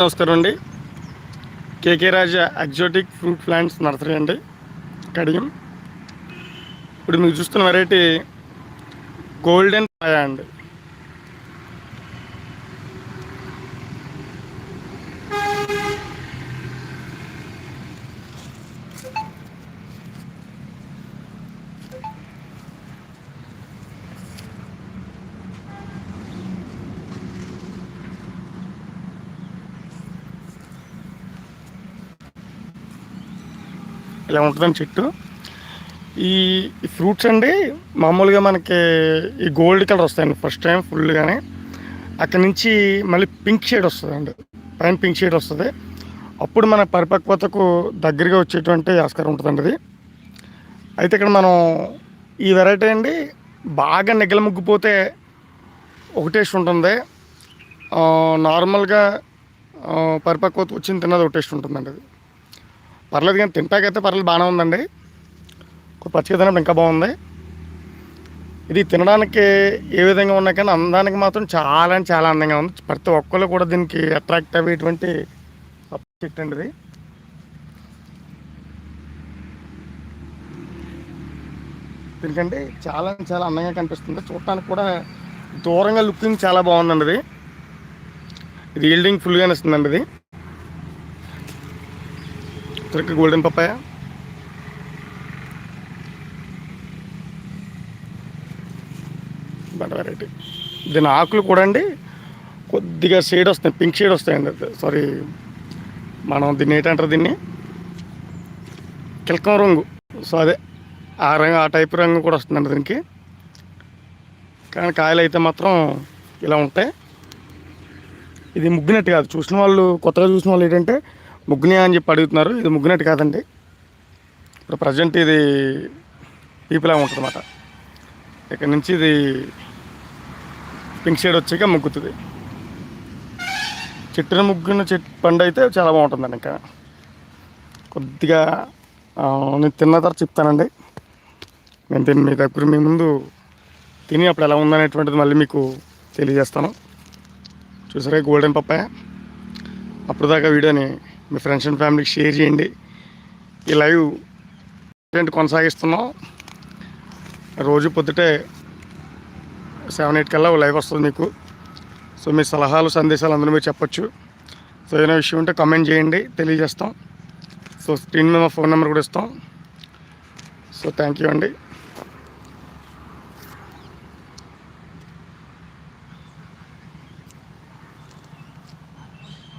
నమస్కారం అండి. K K Raja exotic fruit plants nursery అండి. కడియం. ఇప్పుడు మీరు చూస్తున్న వెరైటీ గోల్డెన్ పాయా అండి. ఇలా ఉంటుందండి చెట్టు. ఈ ఫ్రూట్స్ అండి మామూలుగా మనకి ఈ గోల్డ్ కలర్ వస్తాయండి ఫస్ట్ టైం ఫుల్గానే. అక్కడి నుంచి మళ్ళీ పింక్ షేడ్ వస్తుందండి. పైన పింక్ షేడ్ వస్తుంది. అప్పుడు మన పరిపక్వతకు దగ్గరగా వచ్చేటువంటి ఆస్కారం ఉంటుందండి అది అయితే ఇక్కడ మనం ఈ వెరైటీ అండి బాగా నిగల ముగ్గిపోతే ఒకటేస్ట్ ఉంటుంది. నార్మల్గా పరిపక్వత వచ్చింది తిన్నది ఒక టేస్ట్ ఉంటుందండి అది. పర్లేదు కానీ తింటాకైతే పర్లేదు బాగానే ఉందండి. ఒక పచ్చిగా తినప్పుడు ఇంకా బాగుంది. ఇది తినడానికి ఏ విధంగా ఉన్నా కానీ అందానికి మాత్రం చాలా చాలా అందంగా ఉంది. ప్రతి ఒక్కరు కూడా దీనికి అట్రాక్ట్ అయ్యేటువంటి చెట్టు అండి ఇది. దీనికంటే చాలా చాలా అందంగా కనిపిస్తుంది. చూడటానికి కూడా దూరంగా లుకింగ్ చాలా బాగుందండి ఇది. ఇది ఈల్డింగ్ ఫుల్గానే ఇస్తుందండి ఇది. తిరగ గోల్డెన్ పప్పాయ బట్ వెరైటీ దీని ఆకులు కూడా అండి. కొద్దిగా షేడ్ వస్తాయి పింక్ షేడ్ వస్తాయండి. సారీ మనం దీన్ని ఏంటంటారు దీన్ని? కిలకం రంగు. సో అదే. ఆ రంగు ఆ టైప్ రంగు కూడా వస్తుందండి దీనికి. కానీ కాయలు అయితే మాత్రం ఇలా ఉంటాయి. ఇది ముగ్గినట్టు కాదు. చూసిన వాళ్ళు కొత్తగా చూసిన వాళ్ళు ఏంటంటే ముగ్గుని అని చెప్పి అడుగుతున్నారు. ఇది ముగ్గునట్టు కాదండి. ఇప్పుడు ప్రజెంట్ ఇది పీపుల్ ఉంటుంది అనమాట ఇక్కడ నుంచి ఇది పింక్ షేడ్ వచ్చాక ముగ్గుతుంది. చెట్టున ముగ్గున చెట్టు పండు అయితే చాలా బాగుంటుందండి ఇంకా. కొద్దిగా నేను తిన్న తర్వాత చెప్తానండి. నేను తిని మీ దగ్గర మీ ముందు తిని అప్పుడు ఎలా ఉందనేటువంటిది మళ్ళీ మీకు తెలియజేస్తాను. చూసారా గోల్డెన్ పప్పాయ? అప్పుడు దాకా వీడియోని మీ ఫ్రెండ్స్ అండ్ ఫ్యామిలీకి షేర్ చేయండి. ఈ లైవ్ ఏంటి కొనసాగిస్తున్నాం. రోజు పొద్దుటే సెవెన్ ఎయిట్ కల్లా లైవ్ వస్తుంది మీకు. సో మీ సలహాలు సందేశాలు అందరూ మీరు చెప్పచ్చు. సో ఏదైనా విషయం ఉంటే కామెంట్ చేయండి తెలియజేస్తాం. సో స్క్రీన్ మీద మా ఫోన్ నెంబర్ కూడా ఇస్తాం. సో థ్యాంక్ యూ అండి.